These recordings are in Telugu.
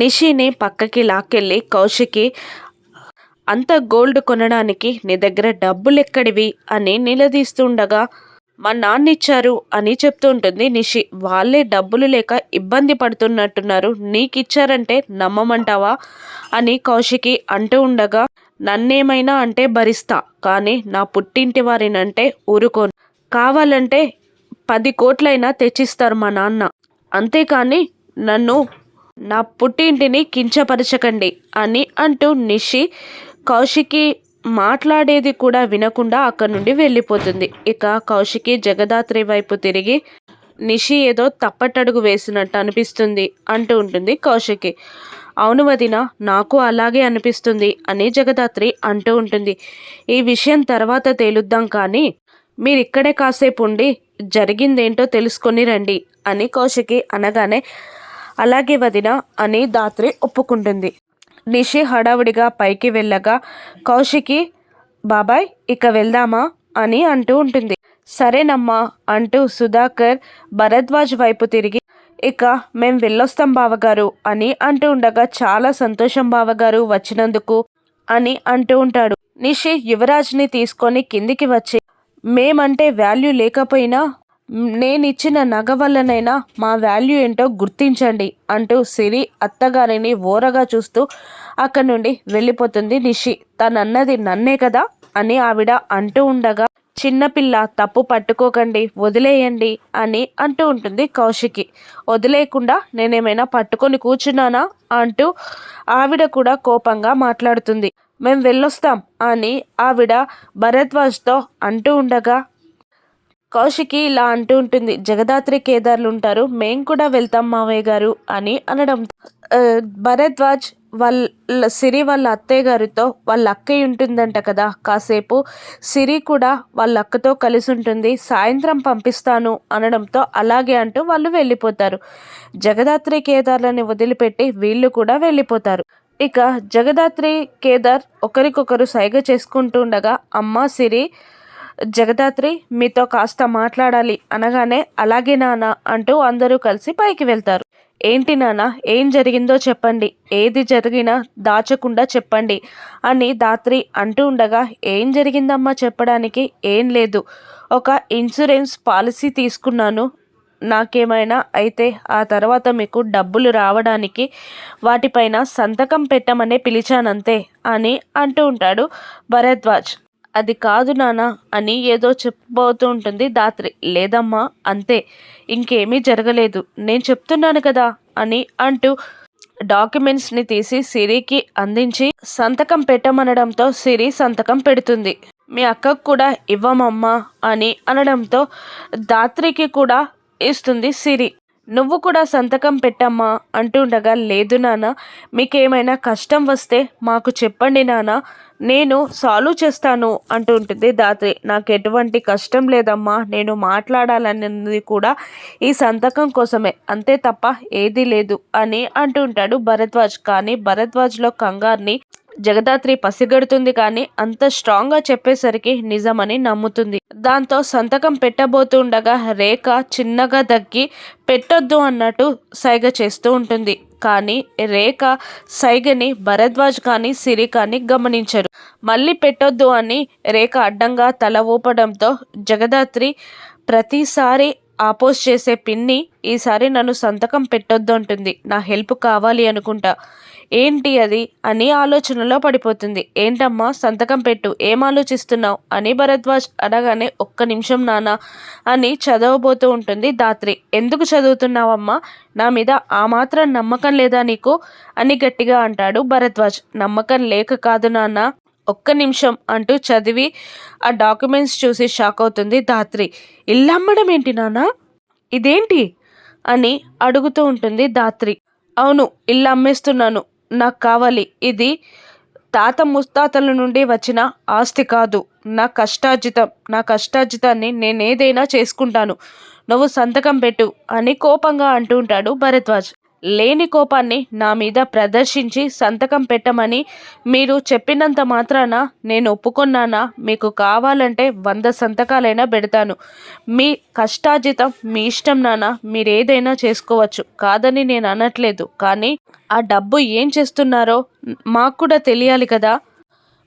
నిషిని పక్కకి లాక్కెళ్ళి కౌశికి అంత గోల్డ్ కొనడానికి నీ దగ్గర డబ్బులు ఎక్కడివి అని నిలదీస్తుండగా మా నాన్న ఇచ్చారు అని చెప్తూ ఉంటుంది నిషి. వాళ్ళే డబ్బులు లేక ఇబ్బంది పడుతున్నట్టున్నారు. నీకు ఇచ్చారంటే నమ్మమంటావా? అని కౌశికి అంటూ ఉండగా నన్నేమైనా అంటే భరిస్తా కానీ నా పుట్టింటి వారినంటే ఊరుకోను. కావాలంటే పది కోట్లైనా తెచ్చిస్తారు మా నాన్న. అంతేకాని నన్ను నా పుట్టింటిని కించపరచకండి అని అంటూ నిషి కౌశికి మాట్లాడేది కూడా వినకుండా అక్కడి నుండి వెళ్ళిపోతుంది. ఇక కౌశికి జగదాత్రి వైపు తిరిగి నిషి ఏదో తప్పటడుగు వేసినట్టు అనిపిస్తుంది అంటూ ఉంటుంది కౌశికి. అవును వదిన నాకు అలాగే అనిపిస్తుంది అని జగదాత్రి అంటూ ఉంటుంది. ఈ విషయం తర్వాత తేలుద్దాం కానీ మీరు ఇక్కడే కాసేపు ఉండి జరిగిందేంటో తెలుసుకొని రండి అని కౌశికి అనగానే అలాగే వదిన అని దాత్రి ఒప్పుకుంటుంది. నిషి హడావుడిగా పైకి వెళ్ళగా కౌశికి బాబాయ్ ఇక వెళ్దామా? అని అంటూ ఉంటుంది. సరేనమ్మా అంటూ సుధాకర్ భరద్వాజ్ వైపు తిరిగి ఇక మేం వెళ్ళొస్తాం బావగారు అని అంటూ ఉండగా చాలా సంతోషం బావగారు వచ్చినందుకు అని అంటూ ఉంటాడు. నిషి యువరాజ్ని తీసుకొని కిందికి వచ్చి మేమంటే వాల్యూ లేకపోయినా నేను ఇచ్చిన నగ వల్లనైనా మా వాల్యూ ఏంటో గుర్తించండి అంటూ సిరి అత్తగారిని ఓరగా చూస్తూ అక్కడి నుండి వెళ్ళిపోతుంది నిషి. తనన్నది నన్నే కదా అని ఆవిడ అంటూ ఉండగా చిన్నపిల్ల తప్పు పట్టుకోకండి వదిలేయండి అని అంటూ ఉంటుంది కౌశికి. వదిలేయకుండా నేనేమైనా పట్టుకొని కూర్చున్నానా అంటూ ఆవిడ కూడా కోపంగా మాట్లాడుతుంది. మేము వెళ్ళొస్తాం అని ఆవిడ భరద్వాజ్తో అంటూ ఉండగా కౌశికి ఇలా అంటూ ఉంటుంది జగదాత్రి కేదార్లు ఉంటారు మేం కూడా వెళ్తాం మావయ్య గారు అని అనడం. భరద్వాజ్ వాళ్ళ సిరి వాళ్ళ అత్తయ్య గారితో వాళ్ళ అక్కయ్య ఉంటుందంట కదా కాసేపు సిరి కూడా వాళ్ళ అక్కతో కలిసి ఉంటుంది సాయంత్రం పంపిస్తాను అనడంతో అలాగే అంటూ వాళ్ళు వెళ్ళిపోతారు. జగదాత్రి కేదార్లని వదిలిపెట్టి వీళ్ళు కూడా వెళ్ళిపోతారు. ఇక జగదాత్రి కేదార్ ఒకరికొకరు సైగ చేసుకుంటూ ఉండగా అమ్మ సిరి జగదాత్రి మీతో కాస్త మాట్లాడాలి అనగానే అలాగే నాన్న అంటూ అందరూ కలిసి పైకి వెళ్తారు. ఏంటి నాన్న ఏం జరిగిందో చెప్పండి. ఏది జరిగినా దాచకుండా చెప్పండి అని దాత్రి అంటూ ఉండగా ఏం జరిగిందమ్మా చెప్పడానికి? ఏం లేదు. ఒక ఇన్సూరెన్స్ పాలసీ తీసుకున్నాను. నాకేమైనా అయితే ఆ తర్వాత మీకు డబ్బులు రావడానికి వాటిపైన సంతకం పెట్టమనే పిలిచానంతే అని అంటూ ఉంటాడు భరద్వాజ్. అది కాదు నానా అని ఏదో చెప్పబోతూ ఉంటుంది దాత్రి. లేదమ్మా అంతే. ఇంకేమీ జరగలేదు. నేను చెప్తున్నాను కదా అని అంటూ డాక్యుమెంట్స్ని తీసి సిరికి అందించి సంతకం పెట్టమనడంతో సిరి సంతకం పెడుతుంది. మీ అక్కకు కూడా ఇవ్వమమ్మా అని అనడంతో దాత్రికి కూడా ఇస్తుంది సిరి. నువ్వు కూడా సంతకం పెట్టమ్మా అంటుండగా లేదు నాన్న మీకేమైనా కష్టం వస్తే మాకు చెప్పండి నాన్న నేను సాల్వ్ చేస్తాను అంటుంటుంది దాత్రి. నాకు ఎటువంటి కష్టం లేదమ్మా నేను మాట్లాడాలన్నది కూడా ఈ సంతకం కోసమే అంతే తప్ప ఏదీ లేదు అని అంటుంటాడు భరద్వాజ్. కానీ భరద్వాజ్లో కంగార్ని జగదాత్రి పసిగడుతుంది కానీ అంత స్ట్రాంగ్గా చెప్పేసరికి నిజమని నమ్ముతుంది. దాంతో సంతకం పెట్టబోతుండగా రేఖ చిన్నగా దగ్గి పెట్టొద్దు అన్నట్టు సైగ చేస్తూ ఉంటుంది. కానీ రేఖ సైగని భరద్వాజ్ కానీ సిరి కానీ గమనించరు. మళ్ళీ పెట్టొద్దు అని రేఖ అడ్డంగా తల ఊపడంతో జగదాత్రి ప్రతిసారి ఆపోజ్ చేసే పిన్ని ఈసారి నన్ను సంతకం పెట్టొద్దు అంటుంది. నా హెల్ప్ కావాలి అనుకుంటా. ఏంటి అది? అని ఆలోచనలో పడిపోతుంది. ఏంటమ్మా సంతకం పెట్టు. ఏం ఆలోచిస్తున్నావు? అని భరద్వాజ్ అనగానే ఒక్క నిమిషం నాన్న అని చదవబోతూ ఉంటుంది దాత్రి ఎందుకు చదువుతున్నావమ్మా? నా మీద ఆ మాత్రం నమ్మకం లేదా నీకు? అని గట్టిగా అంటాడు భరద్వాజ్. నమ్మకం లేక కాదు నాన్న. ఒక్క నిమిషం అంటూ చదివి ఆ డాక్యుమెంట్స్ చూసి షాక్ అవుతుంది దాత్రి ఇల్లమ్మడం ఏంటి నాన్న? ఇదేంటి? అని అడుగుతూ ఉంటుంది దాత్రి అవును ఇల్లు అమ్మేస్తున్నాను. నాకు కావాలి. ఇది తాత ముస్తాతల నుండి వచ్చిన ఆస్తి కాదు. నా కష్టార్జితం నా కష్టార్జితాన్ని నేనేదైనా చేసుకుంటాను. నువ్వు సంతకం పెట్టు అని కోపంగా అంటూ ఉంటాడు భరద్వాజ్. లేని కోపాన్ని నా మీద ప్రదర్శించి సంతకం పెట్టమని మీరు చెప్పినంత మాత్రాన నేను ఒప్పుకున్నానా? మీకు కావాలంటే వంద సంతకాలైనా పెడతాను. మీ కష్టార్జితం మీ ఇష్టం నాన్న. మీరు ఏదైనా చేసుకోవచ్చు. కాదని నేను అనట్లేదు. కానీ ఆ డబ్బు ఏం చేస్తున్నారో మాకు కూడా తెలియాలి కదా.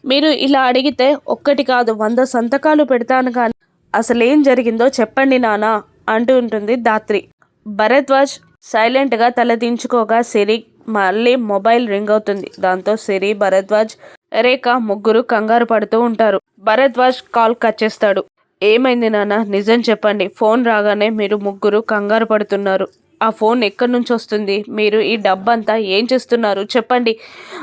మీరు ఇలా అడిగితే ఒక్కటి కాదు వంద సంతకాలు పెడతాను కానీ అసలేం జరిగిందో చెప్పండి నానా అంటూ ఉంటుంది దాత్రి భరద్వాజ్ సైలెంట్గా తలదించుకోగా సిరి మళ్ళీ మొబైల్ రింగ్ అవుతుంది. దాంతో సిరి భరద్వాజ్ రేఖ ముగ్గురు కంగారు పడుతూ ఉంటారు. భరద్వాజ్ కాల్ కట్ చేస్తాడు. ఏమైంది నాన్న? నిజం చెప్పండి. ఫోన్ రాగానే మీరు ముగ్గురు కంగారు పడుతున్నారు. ఆ ఫోన్ ఎక్కడి నుంచి వస్తుంది? మీరు ఈ డబ్బంతా ఏం చేస్తున్నారు? చెప్పండి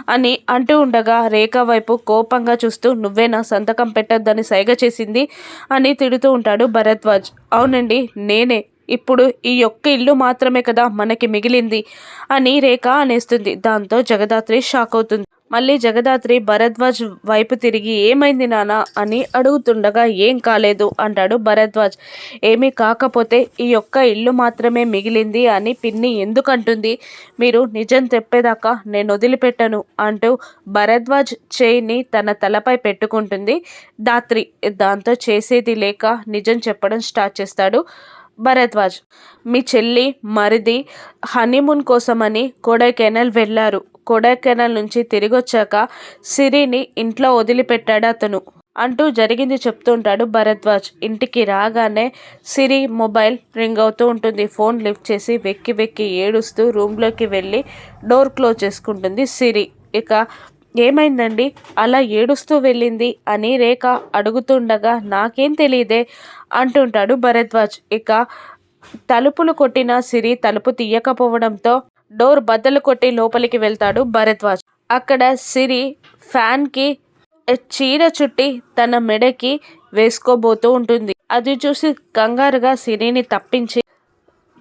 అని అంటూ ఉండగా రేఖ వైపు కోపంగా చూస్తూ నువ్వే నా సంతకం పెట్టొద్దని సైగ చేసింది అని తిడుతూ ఉంటాడు భరద్వాజ్. అవునండి నేనే. ఇప్పుడు ఈ యొక్క ఇల్లు మాత్రమే కదా మనకి మిగిలింది అని రేఖ అనేస్తుంది. దాంతో జగదాత్రి షాక్ అవుతుంది. మళ్ళీ జగదాత్రి భరద్వాజ్ వైపు తిరిగి ఏమైంది నానా అని అడుగుతుండగా ఏం కాలేదు అంటాడు భరద్వాజ్. ఏమీ కాకపోతే ఈ యొక్క ఇల్లు మాత్రమే మిగిలింది అని పిన్ని ఎందుకంటుంది? మీరు నిజం తెప్పేదాకా నేను వదిలిపెట్టను అంటూ భరద్వాజ్ చేయిని తన తలపై పెట్టుకుంటుంది. దాత్రి దాంతో చేసేది లేక నిజం చెప్పడం స్టార్ట్ చేస్తాడు. భరద్వాజ్ మీ చెల్లి మరిది హనీమూన్ కోసమని కొడైకెనాల్ వెళ్ళారు. కొడైకెనాల్ నుంచి తిరిగి వచ్చాక సిరిని ఇంట్లో వదిలిపెట్టాడు అతను. అంటూ జరిగింది చెప్తుంటాడు భరద్వాజ్. ఇంటికి రాగానే సిరి మొబైల్ రింగ్ అవుతూ ఉంటుంది. ఫోన్ లిఫ్ట్ చేసి వెక్కి వెక్కి ఏడుస్తూ రూమ్లోకి వెళ్ళి డోర్ క్లోజ్ చేసుకుంటుంది సిరి. ఇక ఏమైందండి? అలా ఏడుస్తూ వెళ్ళింది అని రేఖ అడుగుతుండగా నాకేం తెలియదే అంటుంటాడు భరద్వాజ్. ఇక తలుపులు కొట్టిన సిరి తలుపు తీయకపోవడంతో డోర్ బద్దలు కొట్టి లోపలికి వెళ్తాడు భరద్వాజ్. అక్కడ సిరి ఫ్యాన్కి చీర చుట్టి తన మెడకి వేసుకోబోతూ ఉంటుంది. అది చూసి కంగారుగా సిరిని తప్పించి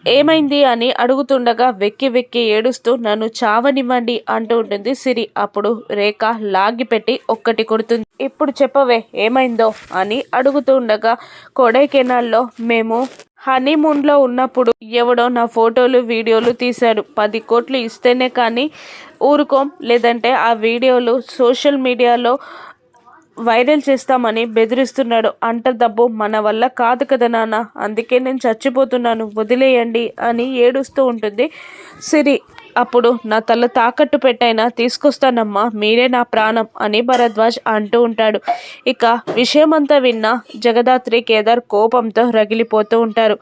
ఏమైంది అని అడుగుతుండగా వెక్కి వెక్కి ఏడుస్తూ నన్ను చావనివ్వండి అంటూ ఉంటుంది సిరి. అప్పుడు రేఖ లాగిపెట్టి ఒక్కటి కొడుతుంది. ఇప్పుడు చెప్పవే ఏమైందో అని అడుగుతుండగా కొడైకెనాల్లో మేము హనీమూన్లో ఉన్నప్పుడు ఎవడో నా ఫోటోలు వీడియోలు తీశాడు. పది కోట్లు ఇస్తేనే కానీ ఊరుకోం. లేదంటే ఆ వీడియోలు సోషల్ మీడియాలో వైరల్ చేస్తామని బెదిరిస్తున్నాడు. అంట దబ్బు మన వల్ల కాదు కదా నాన్న అందుకే నేను చచ్చిపోతున్నాను వదిలేయండి అని ఏడుస్తూ ఉంటుంది. సిరి అప్పుడు నా తల తాకట్టు పెట్టైనా తీసుకొస్తానమ్మా మీరే నా ప్రాణం అని భరద్వాజ్ అంటూ ఉంటాడు. ఇక విషయమంతా విన్న జగదాత్రి కేదార్ కోపంతో రగిలిపోతూ ఉంటారు.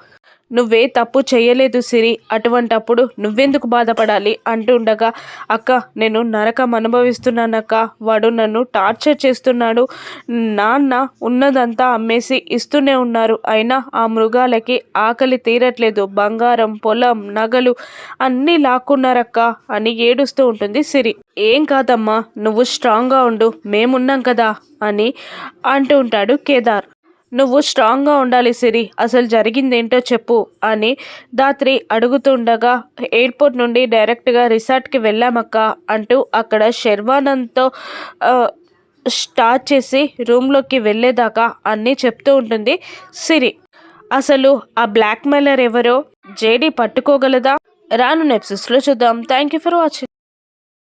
నువ్వే తప్పు చేయలేదు సిరి. అటువంటప్పుడు నువ్వెందుకు బాధపడాలి? అంటుండగా అక్క నేను నరకం అనుభవిస్తున్నానక్క. వాడు నన్ను టార్చర్ చేస్తున్నాడు. నాన్న ఉన్నదంతా అమ్మేసి ఇస్తూనే ఉన్నారు. అయినా ఆ మృగాలకి ఆకలి తీరట్లేదు. బంగారం పొలం నగలు అన్నీ లాక్కున్నారక్క అని ఏడుస్తూ ఉంటుంది సిరి. ఏం కాదమ్మా నువ్వు స్ట్రాంగ్గా ఉండు. మేమున్నాం కదా అని అంటూ ఉంటాడు కేదార్. నువ్వు స్ట్రాంగ్గా ఉండాలి సిరి అసలు జరిగిందేంటో చెప్పు అని దాత్రి అడుగుతుండగా ఎయిర్పోర్ట్ నుండి డైరెక్ట్గా రిసార్ట్కి వెళ్ళామక్క అంటూ అక్కడ శర్వానంద్తో స్టార్ట్ చేసి రూమ్లోకి వెళ్ళేదాకా అన్నీ చెప్తూ ఉంటుంది సిరి. అసలు ఆ బ్లాక్ మెయిలర్ ఎవరో జేడీ పట్టుకోగలదా? రాను నెప్సిస్లో చూద్దాం. Thank you for watching.